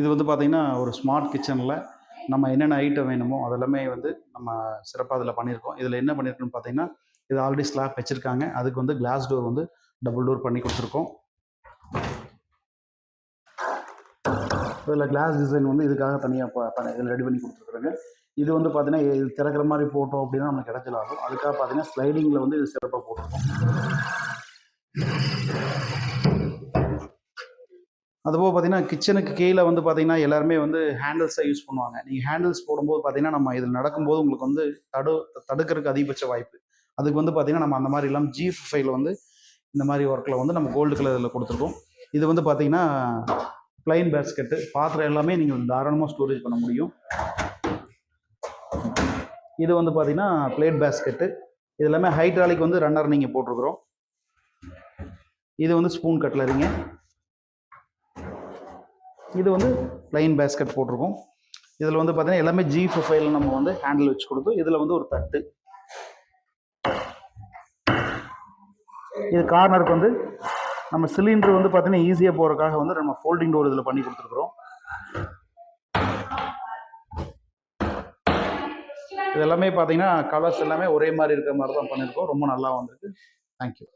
இது வந்து பார்த்திங்கன்னா ஒரு ஸ்மார்ட் கிச்சனில் நம்ம என்னென்ன ஐட்டம் வேணுமோ அதெல்லாமே வந்து நம்ம சிறப்பாக அதில் பண்ணியிருக்கோம். இதில் என்ன பண்ணியிருக்கோம்னு பார்த்தீங்கன்னா இது ஆல்ரெடி ஸ்லாப் வச்சுருக்காங்க. அதுக்கு வந்து கிளாஸ் டோர் வந்து டபுள் டோர் பண்ணி கொடுத்துருக்கோம். இதில் கிளாஸ் டிசைன் வந்து இதுக்காக தனியாக இதில் ரெடி பண்ணி கொடுத்துருக்குறாங்க. இது வந்து பார்த்தீங்கன்னா இது திறக்கிற மாதிரி போட்டோம் அப்படின்னா நமக்கு கிடைச்சல் ஆகும் அதுக்காக பார்த்தீங்கன்னா ஸ்லைடிங்கில் வந்து இது சிறப்பாக போட்டிருக்கோம். அதுபோக பார்த்தீங்கன்னா கிச்சனுக்கு கீழே வந்து பார்த்தீங்கன்னா எல்லாருமே வந்து ஹேண்டில்ஸை யூஸ் பண்ணுவாங்க. நீங்கள் ஹேண்டில்ஸ் போடும்போது பார்த்தீங்கன்னா நம்ம இதில் நடக்கும்போது உங்களுக்கு வந்து தடு தடுக்கிறதுக்கு அதிகபட்ச வாய்ப்பு. அதுக்கு வந்து பார்த்தீங்கன்னா நம்ம அந்த மாதிரி இல்லாமல் ஜி ஃபைவ்ல வந்து இந்த மாதிரி ஒர்க்கில் வந்து நம்ம கோல்டு கலரில் கொடுத்துருக்கோம். இது வந்து பார்த்தீங்கன்னா பிளைன் பேஸ்கெட்டு பாத்திரம் எல்லாமே நீங்கள் தாராளமாக ஸ்டோரேஜ் பண்ண முடியும். இது வந்து பார்த்தீங்கன்னா பிளேட் பேஸ்கெட்டு இது எல்லாமே ஹைட்ராலிக் வந்து ரன்னர் நீங்கள் போட்டிருக்கிறோம். இது வந்து ஸ்பூன் கட்லரிங்க இது வந்து ப்ளைன் பேஸ்கெட் போட்டிருக்கோம். இதில் வந்து பார்த்தீங்கன்னா எல்லாமே ஜி ப்ரொஃபைல் நம்ம வந்து ஹேண்டில் வச்சு கொடுத்தோம் இதில் வந்து ஒரு தட்டு. இது கார்னருக்கு வந்து நம்ம சிலிண்டர் வந்து பார்த்தீங்கன்னா ஈஸியாக போகிறதுக்காக வந்து நம்ம ஃபோல்டிங் டோர் இதில் பண்ணி கொடுத்துருக்குறோம். இது எல்லாமே பார்த்தீங்கன்னா கலர்ஸ் எல்லாமே ஒரே மாதிரி இருக்கிற மாதிரி தான் பண்ணியிருக்கோம் ரொம்ப நல்லா வந்திருக்கு. தேங்க்யூ